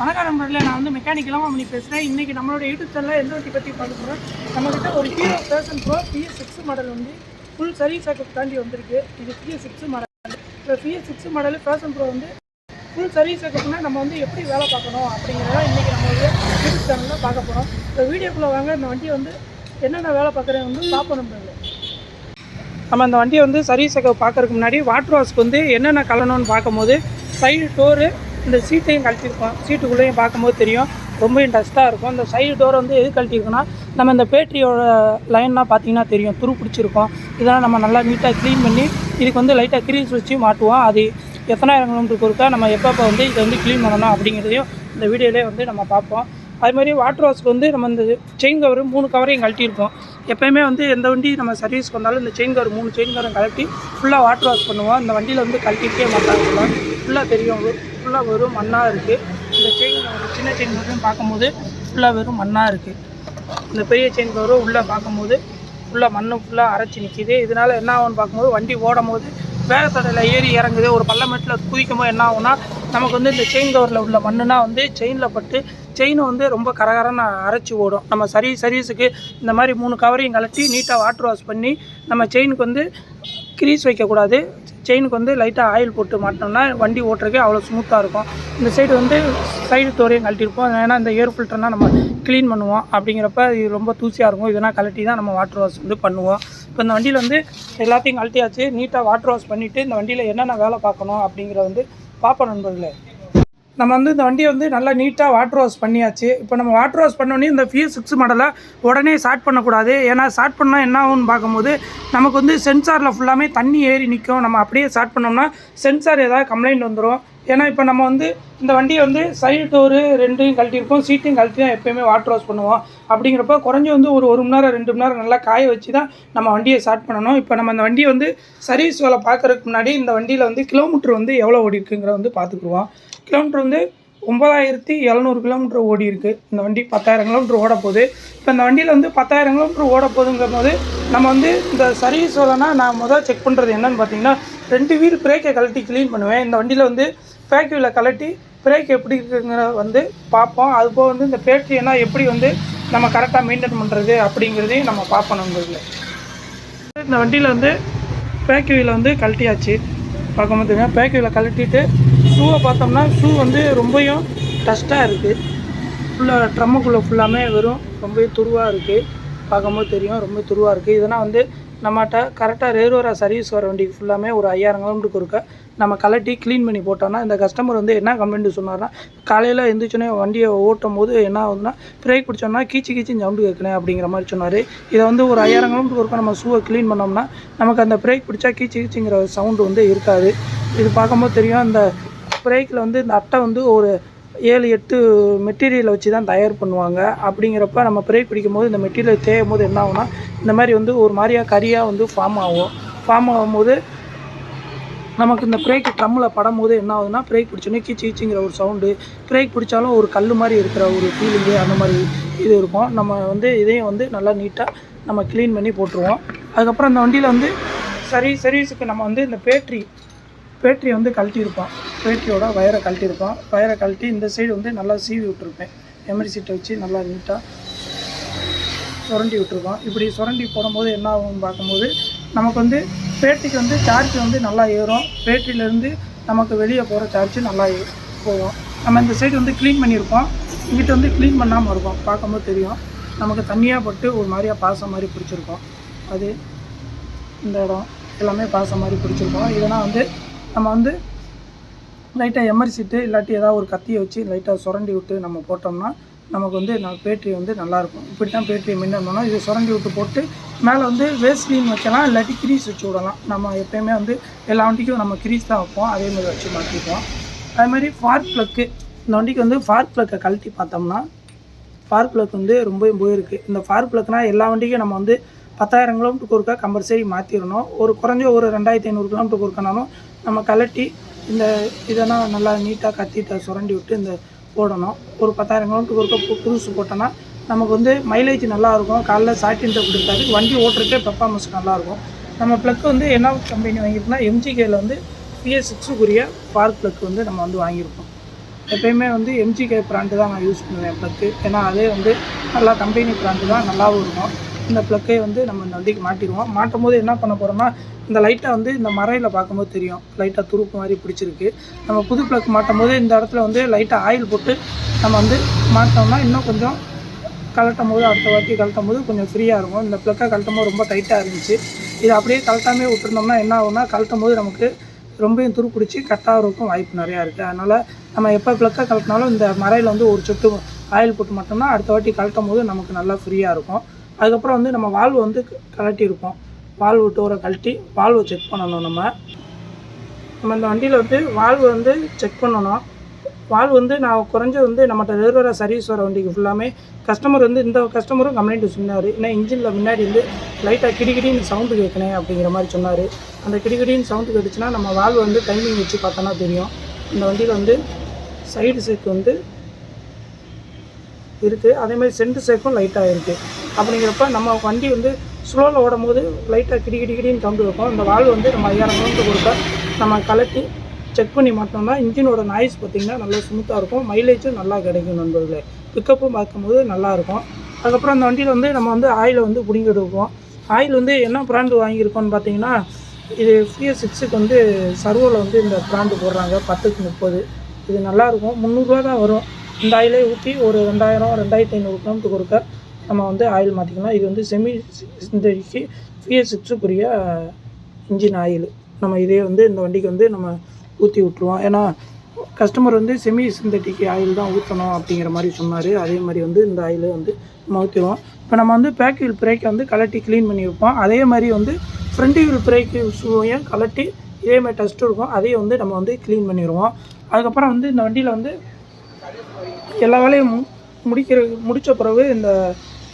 வணக்கம் நண்பர்களே நான் வந்து மெக்கானிக்கலாக மணி பேசுகிறேன் இன்றைக்கி நம்மளோட யூடியூப் சேனலில் எந்த வண்டி பற்றி பார்க்க போகிறோம் நம்மக்கிட்ட ஒரு Hero passion pro BS six model வந்து ஃபுல் சர்வீஸ் செக்கப் தாண்டி வந்திருக்கு. இது பிஎஸ் சிக்ஸ் மாடல் இப்போ BS six model passion pro வந்து ஃபுல் சர்வீஸ் செக்கப்னா நம்ம வந்து எப்படி வேலை பார்க்கணும் அப்படிங்கிறத இன்றைக்கி நம்மளுடைய யூடியூப் சேனலில் பார்க்க போகிறோம் இப்போ வீடியோக்குள்ளே வாங்க இந்த வண்டி வந்து என்னென்ன வேலை பார்க்குறேன் வந்து பார்ப்போம் நண்பர்களே நம்ம அந்த வண்டியை வந்து சர்வீஸ் செக்கப் பார்க்கறதுக்கு முன்னாடி வாட்டர் வாஷ்க்கு வந்து என்னென்ன கலணும்னு பார்க்கும்போது சைடு டோரு இந்த சீட்டையும் கழட்டியிருக்கோம். சீட்டுக்குள்ளேயும் பார்க்கும்போது தெரியும். ரொம்ப டஸ்ட்டாக இருக்கும். இந்த சைடு டோர் வந்து எது கழட்டியிருக்குன்னா நம்ம இந்த பேட்ரியோட லைன்லாம் பார்த்தீங்கன்னா தெரியும். துரு பிடிச்சிருக்கும். இதெல்லாம் நம்ம நல்லா நீட்டாக க்ளீன் பண்ணி இதுக்கு வந்து லைட்டாக கிரீஸ் வச்சு மாட்டுவோம். அது எத்தனாயிரம் கிலோமீட்டருக்கு ஒருக்கா நம்ம எப்பப்போ வந்து இதை வந்து க்ளீன் பண்ணணும் அப்படிங்கிறதையும் இந்த வீடியோலேயே வந்து நம்ம பார்ப்போம். அது மாதிரி வாட்டர் வாஷ்க்கு வந்து நம்ம இந்த செயின் கவர் மூணு கவரையும் கழட்டியிருப்போம் எப்போயுமே வந்து எந்த வண்டி நம்ம சர்வீஸ்க்கு வந்தாலும் இந்த செயின் கவர் மூணு செயின் கவரும் கழட்டி ஃபுல்லாக வாட்டர் வாஷ் பண்ணுவோம். இந்த வண்டியில் வந்து கழட்டிக்கிட்டே மாட்டாங்க ஃபுல்லாக தெரியும் ஃபுல்லாக வெறும் மண்ணாக இருக்குது. இந்த செயின் சின்ன செயின் கவரும் பார்க்கும்போது ஃபுல்லாக வெறும் மண்ணாக இருக்குது. இந்த பெரிய செயின் கவரும் உள்ளே பார்க்கும்போது ஃபுல்லாக மண்ணு ஃபுல்லாக அரைச்சி நிற்கிது இதனால் என்ன ஆகும்னு பார்க்கும்போது வண்டி ஓடும் போது வேகத்தடையில் ஏறி இறங்குது. ஒரு பள்ளமேட்டில் குதிக்கும் போது என்ன ஆகும்னா நமக்கு வந்து இந்த செயின் கவரில் உள்ள மண்ணுனா வந்து செயினில் பட்டு செயினை வந்து ரொம்ப கரகரன்னு அரைச்சி ஓடும். நம்ம சரி சர்வீஸுக்கு இந்த மாதிரி மூணு கவரையும் கலட்டி நீட்டாக வாட்டர் வாஷ் பண்ணி நம்ம செயினுக்கு வந்து க்ரீஸ் வைக்கக்கூடாது. செயினுக்கு வந்து லைட்டாக ஆயில் போட்டு மாட்டினோம்னா வண்டி ஓட்டுறதுக்கே அவ்வளோ ஸ்மூத்தாக இருக்கும். இந்த சைடு வந்து சைடு தோரையும் கழட்டிருப்போம். ஏன்னா இந்த ஏர் ஃபில்டர்னால் நம்ம க்ளீன் பண்ணுவோம். அப்படிங்கிறப்ப இது ரொம்ப தூசியாக இருக்கும். இதெல்லாம் கழட்டி தான் நம்ம வாட்டர் வாஷ் வந்து பண்ணுவோம். இப்போ இந்த வண்டியில் வந்து எல்லாத்தையும் கழட்டியாச்சு. நீட்டாக வாட்டர் வாஷ் பண்ணிவிட்டு இந்த வண்டியில் என்னென்ன வேலை பார்க்கணும் அப்படிங்கிறத வந்து பார்ப்போம் நண்பர்களே. நம்ம வந்து இந்த வண்டியை வந்து நல்லா நீட்டாக வாட்டர் வாஷ் பண்ணியாச்சு. இப்போ நம்ம வாட்டர் வாஷ் பண்ணோடனே இந்த ஃபியூ சிக்ஸ் மாடலை உடனே ஸ்டார்ட் பண்ணக்கூடாது. ஏன்னா ஸ்டார்ட் பண்ணால் என்ன ஆகும்னு பார்க்கும்போது நமக்கு வந்து சென்சாரில் ஃபுல்லாமே தண்ணி ஏறி நிற்கும் நம்ம அப்படியே ஸ்டார்ட் பண்ணோம்னா சென்சார் ஏதாவது கம்ப்ளைண்ட் வந்துடும் ஏன்னா இப்போ நம்ம வந்து இந்த வண்டியை வந்து சைடு டோரு ரெண்டையும் கழட்டியிருப்போம் சீட்டையும் கழட்டி தான் எப்போயுமே வாட்டர் வாஷ் பண்ணுவோம். அப்படிங்கிறப்ப குறைஞ்சி வந்து ஒரு ஒரு மணி நேரம் ரெண்டு மணி நேரம் நல்லா காய வச்சு தான் நம்ம வண்டியை ஸ்டார்ட் பண்ணணும். இப்போ நம்ம இந்த வண்டியை வந்து சர்வீஸ் வேலை பார்க்கறதுக்கு முன்னாடி இந்த வண்டியில் வந்து கிலோமீட்டர் வந்து எவ்வளோ ஓடி இருக்குங்கிறத வந்து பார்த்துக்குருவோம். கிலோமீட்டர் வந்து ஒம்பதாயிரத்தி எழுநூறு கிலோமீட்டர் ஓடி இருக்குது இந்த வண்டி பத்தாயிரம் கிலோமீட்டர் ஓட போகுது இப்போ இந்த வண்டியில் வந்து பத்தாயிரம் கிலோமீட்டர் ஓட போகுதுங்கும் போது நம்ம வந்து இந்த சர்வீஸ் வேலைனா நான் முதல் செக் பண்ணுறது என்னன்னு பார்த்தீங்கன்னா ரெண்டு வீல் பிரேக்கை கழட்டி க்ளீன் பண்ணுவேன். இந்த வண்டியில் வந்து ஃபேக்ட்ரியில் கழட்டி பிரேக் எப்படி இருக்குங்கிற வந்து பார்ப்போம். அதுபோக வந்து இந்த பேட்ரியனா எப்படி வந்து நம்ம கரெக்டாக மெயின்டைன் பண்ணுறது அப்படிங்கிறதையும் நம்ம பார்ப்போம் இந்த வண்டியில் வந்து பேக் வீலை வந்து கழட்டியாச்சு. பார்க்கும்போது தெரியும் பேக் வீலை கழட்டிட்டு ஷூவை பார்த்தோம்னா ஷூ வந்து ரொம்பவும் டஸ்ட்டாக இருக்குது ஃபுல்லாக ட்ரம்முக்குள்ளே ஃபுல்லாமே வெறும் ரொம்ப துருவாக இருக்குது பார்க்கும்போது தெரியும் ரொம்ப துருவாக இருக்குது இதெல்லாம் வந்து நம்மகிட்ட கரெக்டாக ரெகுலராக சர்வீஸ் வர வண்டிக்கு ஃபுல்லாமே ஒரு ஐயாயிரம் கிலோமீட்டருக்கு இருக்க நம்ம கலட்டி க்ளீன் பண்ணி போட்டோம்னா இந்த கஸ்டமர் வந்து என்ன கம்ப்ளைண்ட் சொன்னார்னா காலையில் எழுந்திரிச்சோன்னே வண்டியை ஓட்டும் போது என்ன ஆகுதுன்னா பிரேக் பிடிச்சோம்னா கீச்சு கீச்சு சவுண்டு கேட்கணும் அப்படிங்கிற மாதிரி சொன்னார். இதை வந்து ஒரு ஐயாயிரம் கிலோமீட்டருக்கு இருக்க நம்ம ஷூவை க்ளீன் பண்ணோம்னா நமக்கு அந்த பிரேக் பிடிச்சா கீச்சு கீச்சுங்கிற சவுண்டு வந்து இருக்காது. இது பார்க்கும்போது தெரியும் அந்த பிரேக்கில் வந்து இந்த அட்டை வந்து ஒரு ஏழு எட்டு மெட்டீரியலை வச்சு தான் தயார் பண்ணுவாங்க. அப்படிங்கிறப்ப நம்ம பிரேக் பிடிக்கும் போது இந்த மெட்டீரியல் தேயும் போது என்ன ஆகும்னா இந்த மாதிரி வந்து ஒரு மாதிரியாக கரியாக வந்து ஃபார்ம் ஆகும். ஃபார்ம் ஆகும்போது நமக்கு இந்த பிரேக் ட்ரம்மில் படும்போது என்ன ஆகுதுன்னா பிரேக் பிடிச்சோன்னே கீச்சு கீச்சுங்கிற ஒரு சவுண்டு பிரேக் பிடிச்சாலும் ஒரு கல் மாதிரி இருக்கிற ஒரு ஃபீலிங்கு அந்த மாதிரி இது இருக்கும். நம்ம வந்து இதையும் வந்து நல்லா நீட்டாக நம்ம க்ளீன் பண்ணி போட்டுருவோம். அதுக்கப்புறம் இந்த வண்டியில் வந்து சரி சர்வீஸுக்கு நம்ம வந்து இந்த பேட்ரி பேட்டரி வந்து கழட்டியிருப்பான். பேட்டரியோட வயரை கழட்டியிருப்பான். வயரை கழட்டி இந்த சைடு வந்து நல்லா சீவி விட்டுருப்பேன். எமரி சீட்டை வச்சு நல்லா நீட்டாக சுரண்டி விட்டுருப்பான். இப்படி சுரண்டி போடும்போது என்ன ஆகும்னு பார்க்கும்போது நமக்கு வந்து பேட்டரிக்கு வந்து சார்ஜ் வந்து நல்லா ஏறும். பேட்டரியிலேருந்து நமக்கு வெளியே போகிற சார்ஜ் நல்லா போகும். நம்ம இந்த சைடு வந்து க்ளீன் பண்ணியிருப்போம். இங்கிட்ட வந்து க்ளீன் பண்ணாமல் இருக்கும். பார்க்கும்போது தெரியும். நமக்கு தண்ணியாக பட்டு ஒரு மாதிரியாக பாசம் மாதிரி பிடிச்சிருக்கும். அது இந்த இடம். எல்லாமே பாசம் மாதிரி பிடிச்சிருக்கோம். இதெல்லாம் வந்து நம்ம வந்து லைட்டாக எமர்சிட்டு இல்லாட்டி ஏதாவது ஒரு கத்தியை வச்சு லைட்டாக சுரண்டி விட்டு நம்ம போட்டோம்னா நமக்கு வந்து நம்ம பேட்ரி வந்து நல்லாயிருக்கும். இப்படி தான் பேட்ரி மின்னணும்னா பண்ணோம் இதை சுரண்டி விட்டு போட்டு மேலே வந்து வேஸ்ட்லீன் வைக்கலாம் இல்லாட்டி கிரீஸ் வச்சு விடலாம். நம்ம எப்போயுமே வந்து எல்லா வண்டிக்கும் நம்ம கிரீஸ் தான் வைப்போம். அதே மாதிரி வச்சு மாற்றிப்போம் அதுமாதிரி ஃபார்க் ப்ளக்கு இந்த வண்டிக்கு வந்து ஃபார்க் ப்ளக்கை கழட்டி பார்த்தோம்னா ஃபார்க் ப்ளக் வந்து ரொம்ப போயிருக்கு. இந்த ஃபார்க் ப்ளக்னால் எல்லா வண்டிக்கும் நம்ம வந்து பத்தாயிரம் கிலோமீட்டருக்கு ஒருக்கா கம்பல்சரி மாற்றிடணும் ஒரு குறைஞ்ச ஒரு ரெண்டாயிரத்தி ஐநூறு கிலோமீட்டருக்கு ஒருக்கானாலும் நம்ம கழட்டி இந்த இதெல்லாம் நல்லா நீட்டாக கத்திட்ட சுரண்டி விட்டு இந்த போடணும். ஒரு பத்தாயிரம் கிலோமீட்டருக்கு ஒருக்க பு- புதுசு போட்டோன்னா நமக்கு வந்து மைலேஜ் நல்லா இருக்கும். காலைல சாட்டின்ட்டு கொடுத்தாரு. வண்டி ஓட்டுறதுக்கே பெர்ஃபார்மன்ஸ் நல்லாயிருக்கும் நம்ம ப்ளக் வந்து என்ன கம்பெனி வாங்கியிருக்கோம்னா எம்ஜிகேயில் வந்து பிஎஸ் சிக்ஸுக்குரிய பார்க் ப்ளக் வந்து நம்ம வந்து வாங்கியிருக்கோம். எப்பயுமே வந்து எம்ஜிகே பிராண்டு தான் நான் யூஸ் பண்ணுவேன் ப்ளக்கு ஏன்னா அதே வந்து நல்லா கம்பெனி பிராண்டு தான் நல்லாவும் இருக்கும். இந்த ப்ளக்கை வந்து நம்ம இந்த வண்டிக்கு மாட்டிடுவோம். மாட்டும் போது என்ன பண்ண போகிறோம்னா இந்த லைட்டை வந்து இந்த மறையில் பார்க்கும்போது தெரியும். லைட்டாக துருப்பு மாதிரி பிடிச்சிருக்கு. நம்ம புது ப்ளக் மாட்டும் போது இந்த இடத்துல வந்து லைட்டாக ஆயில் போட்டு நம்ம வந்து மாட்டோம்னா இன்னும் கொஞ்சம் கழட்டும் போது அடுத்த வாட்டி கழட்டும் போது கொஞ்சம் ஃப்ரீயாக இருக்கும். இந்த ப்ளக்கை கலட்டும் போது ரொம்ப டைட்டாக இருந்துச்சு. இது அப்படியே கலட்டாமே விட்டுருந்தோம்னா என்ன ஆகும்னா கலட்டும் போது நமக்கு ரொம்பவும் துரு பிடிச்சி கட்டாகிறதுக்கும் வாய்ப்பு நிறையா இருக்குது அதனால் நம்ம எப்போ ப்ளக்கை கழட்டினாலும் இந்த மரையில் வந்து ஒரு சொட்டு ஆயில் போட்டு மட்டும்னா அடுத்த வாட்டி கழட்டும் போது நமக்கு நல்லா ஃப்ரீயாக இருக்கும். அதுக்கப்புறம் வந்து நம்ம வால்வு வந்து கழட்டியிருப்போம் வால்வு டோரை கழட்டி வால்வை செக் பண்ணணும் நம்ம. நம்ம இந்த வண்டியில் வந்து வால்வு வந்து செக் பண்ணணும். வால்வு வந்து நான் குறைஞ்சது வந்து நம்மகிட்ட ரெகுலராக சர்வீஸ் வர வண்டிக்கு ஃபுல்லாமே கஸ்டமர் வந்து இந்த கஸ்டமரும் கம்ப்ளைண்ட் சொன்னார். ஏன்னா இன்ஜினில் முன்னாடி வந்து லைட்டாக கிடிகிடின்னு சவுண்டு கேட்கணும் அப்படிங்கிற மாதிரி சொன்னார். அந்த கிடிகிடின்னு சவுண்டு கேட்டுச்சுன்னா நம்ம வால்வு வந்து டைமிங் வச்சு பார்த்தோன்னா தெரியும். இந்த வண்டியில் வந்து சைடு சேக்கு வந்து இருக்குது அதேமாதிரி சென்ட் சேக்கும் லைட்டாக இருக்குது அப்படிங்கிறப்ப நம்ம வண்டி வந்து ஸ்லோவில் ஓடும் போது லைட்டாக கிடி கிடி கிடின்னு சவுண்டு இந்த வால்வு வந்து நம்ம ஐயாயிரம் கிலோமீட்டர் கொடுக்க நம்ம கலட்டி செக் பண்ணி மாட்டோம்னா இன்ஜினோட நாய்ஸ் பார்த்திங்கன்னா நல்லா ஸ்மூத்தாக இருக்கும். மைலேஜும் நல்லா கிடைக்கும் நண்பர்களே. பிக்கப்பும் பார்க்கும்போது நல்லாயிருக்கும் அதுக்கப்புறம் அந்த வண்டியில் வந்து நம்ம வந்து ஆயிலை வந்து பிடிங்கிடுவோம் ஆயில் வந்து என்ன பிராண்டு வாங்கியிருக்கோம்னு பார்த்தீங்கன்னா இது ஃபிஎஸ் சிக்ஸுக்கு வந்து சர்வோவில் வந்து இந்த பிராண்டு போடுறாங்க. பத்துக்கு முப்பது. இது நல்லாயிருக்கும் முந்நூறுரூவா தான் வரும். இந்த ஆயிலே ஊற்றி ஒரு ரெண்டாயிரம் ரெண்டாயிரத்தி ஐநூறு கிலோமீட்டருக்கு ஒருக்க நம்ம வந்து ஆயில் மாற்றிக்கலாம் இது வந்து செமி சிந்தடிக்கு ஃபிஎஸ் சிக்ஸுக்குரிய இன்ஜின் ஆயில் நம்ம இதே வந்து இந்த வண்டிக்கு வந்து நம்ம ஊற்றி விட்ருவோம் ஏன்னா கஸ்டமர் வந்து செமி சிந்தட்டிக் ஆயில் தான் ஊற்றணும் அப்படிங்கிற மாதிரி சொன்னார். அதே மாதிரி வந்து இந்த ஆயில் வந்து நம்ம ஊற்றிடுவோம் இப்போ நம்ம வந்து பேக் வீல் பிரேக்கை வந்து கலட்டி க்ளீன் பண்ணி வைப்போம். அதே மாதிரி வந்து ஃப்ரண்ட் வீல் பிரேக்கு ஷூவையும் கலட்டி இதே மாதிரி டஸ்ட் இருக்கும். அதையும் வந்து நம்ம வந்து க்ளீன் பண்ணிடுவோம். அதுக்கப்புறம் வந்து இந்த வண்டியில் வந்து எல்லா வேலையும் முடிக்கிற முடித்த பிறகு இந்த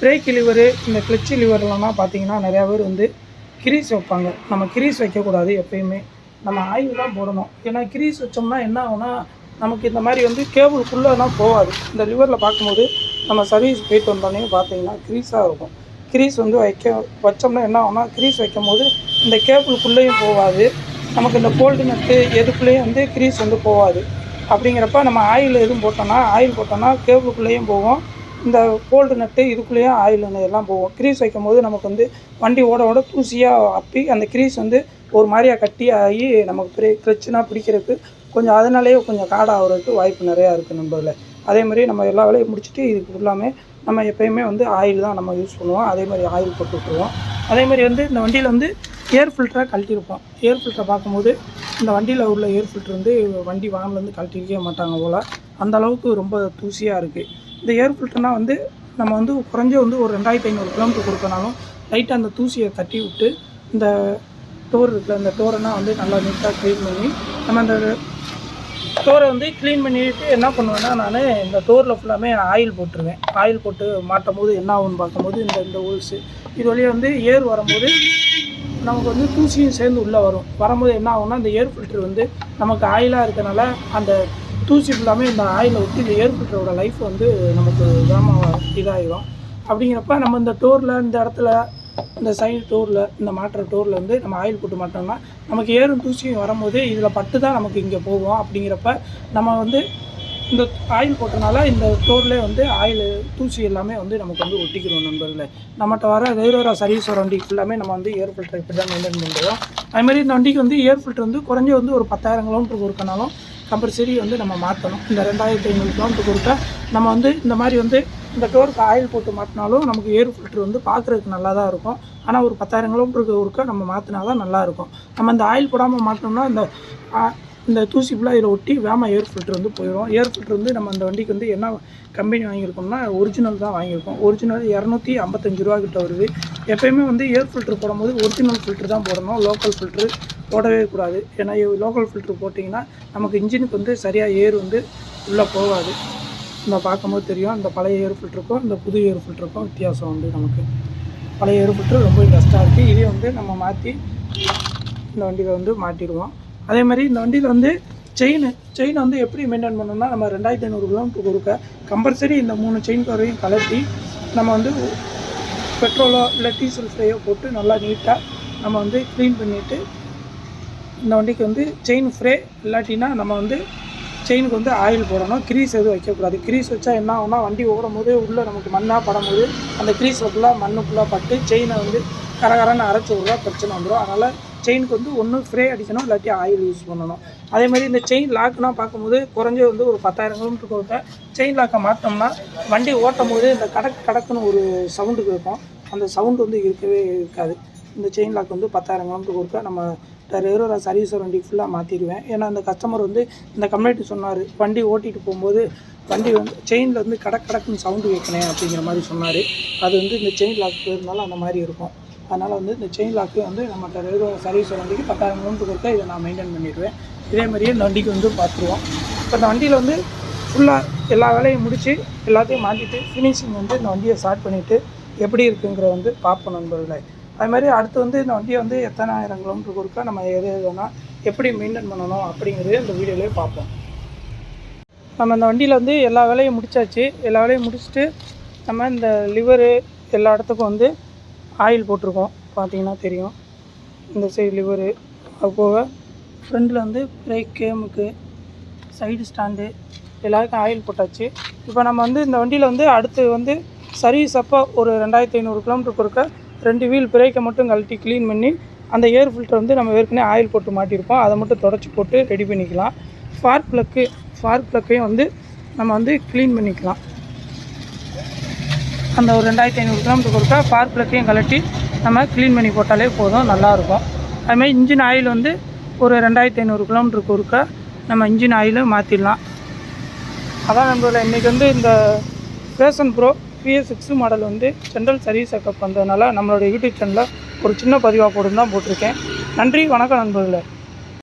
பிரேக் லிவரு இந்த கிளச்சு லிவர்லாம் பார்த்தீங்கன்னா நிறையா பேர் வந்து கிரீஸ் வைப்பாங்க. நம்ம கிரீஸ் வைக்கக்கூடாது எப்பயுமே. நம்ம ஆயில் தான் போடணும். ஏன்னா கிரீஸ் வச்சோம்னா என்ன ஆகுனா நமக்கு இந்த மாதிரி வந்து கேபிள்குள்ளெல்லாம் போகாது. இந்த லிவரில் பார்க்கும்போது நம்ம சர்வீஸ் போயிட்டு வந்தோடனே பார்த்தீங்கன்னா க்ரீஸாக இருக்கும். க்ரீஸ் வந்து வைக்க வச்சோம்னா என்ன ஆகும்னா க்ரீஸ் வைக்கும் போது இந்த கேபிள்குள்ளேயும் போகாது. நமக்கு இந்த கோல்டு நட்டு எதுக்குள்ளேயும் வந்து க்ரீஸ் வந்து போகாது. அப்படிங்கிறப்ப நம்ம ஆயில் எதுவும் போட்டோம்னா ஆயில் போட்டோம்னா கேபிளுக்குள்ளேயும் போகும் இந்த கோல்டு நட்டு இதுக்குள்ளேயும் ஆயில் எல்லாம் போகும் க்ரீஸ் வைக்கும் போது நமக்கு வந்து வண்டி ஓட ஓட தூசியாக அப்பி அந்த க்ரீஸ் வந்து ஒரு மாதிரியாக கட்டி ஆகி நமக்கு பெரிய கிளச்சுனா பிடிக்கிறதுக்கு கொஞ்சம் அதனாலேயே கொஞ்சம் காடாகிறதுக்கு வாய்ப்பு நிறையா இருக்குது நண்பர்களே. அதே மாதிரி நம்ம எல்லா வேலையும் முடிச்சுட்டு இதுக்கு ஃபுல்லாமே நம்ம எப்பயுமே வந்து ஆயில் தான் நம்ம யூஸ் பண்ணுவோம். அதே மாதிரி ஆயில் போட்டு விட்டுருவோம். அதே மாதிரி வந்து இந்த வண்டியில் வந்து ஏர் ஃபில்டராக கழட்டியிருப்போம். ஏர் ஃபில்டரை பார்க்கும்போது இந்த வண்டியில் உள்ள ஏர் ஃபில்டர் வந்து வண்டி வாங்கிலேருந்து கழட்டிருக்கவே மாட்டாங்க போல். அந்த அளவுக்கு ரொம்ப தூசியாக இருக்குது இந்த ஏர் ஃபில்டர்னால் வந்து நம்ம வந்து குறைஞ்ச வந்து ஒரு ரெண்டாயிரத்தி ஐநூறு கிலோமீட்டர் கொடுக்கனாலும் லைட்டாக அந்த தூசியை தட்டி விட்டு இந்த டோர் இருக்குல்ல இந்த டோரெல்லாம் வந்து நல்லா நீட்டாக க்ளீன் பண்ணி நம்ம அந்த டோரை வந்து க்ளீன் பண்ணிவிட்டு என்ன பண்ணுவேன்னா நான் இந்த டோரில் ஃபுல்லாமே ஆயில் போட்டுருவேன். ஆயில் போட்டு மாட்டும் போது என்ன ஆகும்னு பார்க்கும்போது இந்த இந்த ஹோல்ஸு இது வழியாக வந்து ஏர் வரும்போது நமக்கு வந்து தூசியும் சேர்ந்து உள்ளே வரும். வரும்போது என்ன ஆகும்னா இந்த ஏர் ஃபில்ட்ரு வந்து நமக்கு ஆயிலாக இருக்கனால அந்த தூசி ஃபுல்லாமே இந்த ஆயிலை விட்டு இந்த ஏர் ஃபில்டரோட லைஃப் வந்து நமக்கு வேகமாக இதாகிடும் அப்படிங்கிறப்ப நம்ம இந்த டோரில் இந்த இடத்துல இந்த சைடு டோரில் இந்த மாட்டுற டோரில் வந்து நம்ம ஆயில் போட்டு மாட்டோம்னா நமக்கு ஏறும் தூசியும் வரும்போது இதில் பட்டு தான் நமக்கு இங்கே போகும் அப்படிங்கிறப்ப நம்ம வந்து இந்த ஆயில் போட்டனால இந்த டோர்லேயே வந்து ஆயில் தூசி எல்லாமே வந்து நமக்கு வந்து ஒட்டிக்கிறோம் நண்பர்களே. நம்மகிட்ட வர வேறு சர்வீஸ் வர வண்டி ஃபுல்லாமே நம்ம வந்து ஏர் ஃபில்டர் இப்படி தான் மெயின்டைன் பண்ணுறோம் அதுமாதிரி இந்த வண்டிக்கு வந்து ஏர் ஃபில்டர் வந்து குறைஞ்ச வந்து ஒரு பத்தாயிரம் கிலோமீட்டருக்கு இருக்கனாலும் கம்பல்சரி வந்து நம்ம மாற்றணும் இந்த ரெண்டாயிரத்தி ஐநூறு கிலோமீட்டருக்கு இருக்க நம்ம வந்து இந்த மாதிரி வந்து இந்த டோருக்கு ஆயில் போட்டு மாட்டினாலும் நமக்கு ஏர் ஃபில்டர் வந்து பார்க்குறதுக்கு நல்லா தான் இருக்கும். ஆனால் ஒரு பத்தாயிரம் கிலோமீட்டருக்கு ஒருக்க நம்ம மாற்றினா தான் நல்லாயிருக்கும். நம்ம இந்த ஆயில் போடாமல் மாட்டினோம்னா இந்த இந்த தூசி ஃபுல்லாக இதில் ஒட்டி வேமா ஏர் ஃபில்டர் வந்து போயிடும் ஏர் ஃபில்டர் வந்து நம்ம அந்த வண்டிக்கு வந்து என்ன கம்பெனி வாங்கியிருக்கோம்னா ஒரிஜினல் தான் வாங்கியிருக்கோம். ஒரிஜினல் இரநூத்தி ஐம்பத்தஞ்சு ரூபா கிட்ட வருது. எப்பயுமே வந்து ஏர் ஃபில்டர் போடும்போது ஒரிஜினல் ஃபில்டர் தான் போடணும். லோக்கல் ஃபில்ட்ரு போடவே கூடாது. ஏன்னா லோக்கல் ஃபில்டர் போட்டிங்கன்னா நமக்கு இன்ஜினுக்கு வந்து சரியாக ஏர் வந்து உள்ளே போகாது. நம்ம பார்க்கும்போது தெரியும் அந்த பழைய ஏர் ஃபில்டருக்கும் இந்த புது ஏர் ஃபில்டருக்கும் வித்தியாசம் வந்து நமக்கு. பழைய ஏர் ஃபில்ட்ரு ரொம்ப பெஸ்ட்டாக இருக்குது இதே வந்து நம்ம மாற்றி இந்த வண்டியில் வந்து மாட்டிடுவோம். அதே மாதிரி இந்த வண்டியில் வந்து செயின் செயின் வந்து எப்படி மெயின்டைன் பண்ணணும்னா நம்ம ரெண்டாயிரத்தி ஐநூறு கிலோமீட்டர் கொடுக்க கம்பல்சரி இந்த மூணு செயின் கவரையும் கலட்டி நம்ம வந்து பெட்ரோலோ இல்லை டீசல் ஃப்ரையோ போட்டு நல்லா நீட்டாக நம்ம வந்து க்ளீன் பண்ணிவிட்டு இந்த வண்டிக்கு வந்து செயின் ஃப்ரே இல்லாட்டினா நம்ம வந்து செயினுக்கு வந்து ஆயில் போடணும். க்ரீஸ் எதுவும் வைக்கக்கூடாது. க்ரீஸ் வச்சா என்ன ஆகும்னா வண்டி ஓடும் போது உள்ளே நமக்கு மண்ணாக படும்போது அந்த க்ரீஸில் ஃபுல்லாக மண்ணு ஃபுல்லாக பட்டு செயினை வந்து கரகரன்னு அரைச்சி விடுறா பிரச்சனை வந்துடும் அதனால் செயினுக்கு வந்து ஒன்று ஸ்ப்ரே அடிக்கணும் இல்லாட்டி ஆயில் யூஸ் பண்ணணும். அதே மாதிரி இந்த செயின் லாக்லாம் பார்க்கும்போது குறைஞ்ச வந்து ஒரு பத்தாயிரம் கிலோமீட்டருக்கு கொடுத்த செயின் லாக்கை மாற்றோம்னா வண்டி ஓட்டும் போது இந்த கடக் கடக்குன்னு ஒரு சவுண்டு கேட்கும் அந்த சவுண்டு வந்து இருக்கவே இருக்காது. இந்த செயின் லாக் வந்து பத்தாயிரம் கிலோமீட்டருக்கு கொடுக்க நம்ம ரெகுலராக சர்வீஸர் வண்டி ஃபுல்லாக மாற்றிடுவேன் ஏன்னா அந்த கஸ்டமர் வந்து இந்த கம்ப்ளைண்ட் சொன்னார். வண்டி ஓட்டிகிட்டு போகும்போது வண்டி வந்து செயினில் வந்து கடக் கடக்குன்னு சவுண்டு கேட்கணும் அப்படிங்கிற மாதிரி சொன்னார். அது வந்து இந்த செயின் லாக் இருந்தாலும் அந்த மாதிரி இருக்கும். அதனால் வந்து இந்த செயின் லாக்கு வந்து நம்ம ரெகுலர் சர்வீஸ் வண்டிக்கு பத்தாயிரம் கிலோமீட்டர் கொடுத்தா இதை நான் மெயின்டைன் பண்ணிடுவேன். இதே மாதிரியே இந்த வண்டிக்கு வந்து பார்த்துருவோம். இப்போ இந்த வண்டியில் வந்து ஃபுல்லாக எல்லா வேலையும் முடித்து எல்லாத்தையும் மாட்டிட்டு ஃபினிஷிங் வந்து இந்த வண்டியை ஸ்டார்ட் பண்ணிவிட்டு எப்படி இருக்குங்கிற வந்து பார்ப்போம் நண்பர்களை. அது மாதிரி அடுத்து வந்து இந்த வண்டியை வந்து எத்தனை ஆயிரம் கிலோமீட்டருக்கு கொடுக்க நம்ம எது எதுனா எப்படி மெயின்டைன் பண்ணணும் அப்படிங்கிறது இந்த வீடியோலேயே பார்ப்போம். நம்ம இந்த வண்டியில் வந்து எல்லா வேலையும் முடிச்சாச்சு. எல்லா வேலையும் முடிச்சுட்டு நம்ம இந்த லிவரு எல்லா இடத்துக்கும் வந்து ஆயில் போட்டிருக்கோம். பார்த்தீங்கன்னா தெரியும். இந்த சைடு லிவரு அது போக ஃப்ரண்டில் வந்து பிரேக் கேமுக்கு சைடு ஸ்டாண்டு எல்லாருக்கும் ஆயில் போட்டாச்சு. இப்போ நம்ம வந்து இந்த வண்டியில் வந்து அடுத்து வந்து சர்வீஸ் அப்போ ஒரு ரெண்டாயிரத்தி ஐநூறு கிலோமீட்டருக்கு இருக்க ரெண்டு வீல் பிரேக்கை மட்டும் கழட்டி க்ளீன் பண்ணி அந்த ஏர் ஃபில்டர் வந்து நம்ம ஏற்கனவே ஆயில் போட்டு மாட்டியிருப்போம். அதை மட்டும் தொடச்சி போட்டு ரெடி பண்ணிக்கலாம். ஸ்பார்க் ப்ளக்கு ஸ்பார்க் ப்ளக்கையும் வந்து நம்ம வந்து க்ளீன் பண்ணிக்கலாம். அந்த ஒரு ரெண்டாயிரத்தி ஐநூறு கிலோமீட்டருக்கு ஒருக்கா ஸ்பார்க் ப்ளக்கையும் கழட்டி நம்ம க்ளீன் பண்ணி போட்டாலே போதும் நல்லாயிருக்கும் அதுமாதிரி இன்ஜின் ஆயில் வந்து ஒரு ரெண்டாயிரத்தி ஐநூறு கிலோமீட்டருக்கு ஒருக்கா நம்ம இன்ஜின் ஆயிலும் மாற்றிடலாம் அதான் நம்மளோட இன்றைக்கி வந்து இந்த passion pro BS six model வந்து ஜென்ரல் சர்வீஸ் செக்கப் பண்ணுறதுனால நம்மளோட யூடியூப் சேனலில் ஒரு சின்ன பதிவாக போட்டு தான் போட்டிருக்கேன். நன்றி வணக்கம் நண்பர்களே.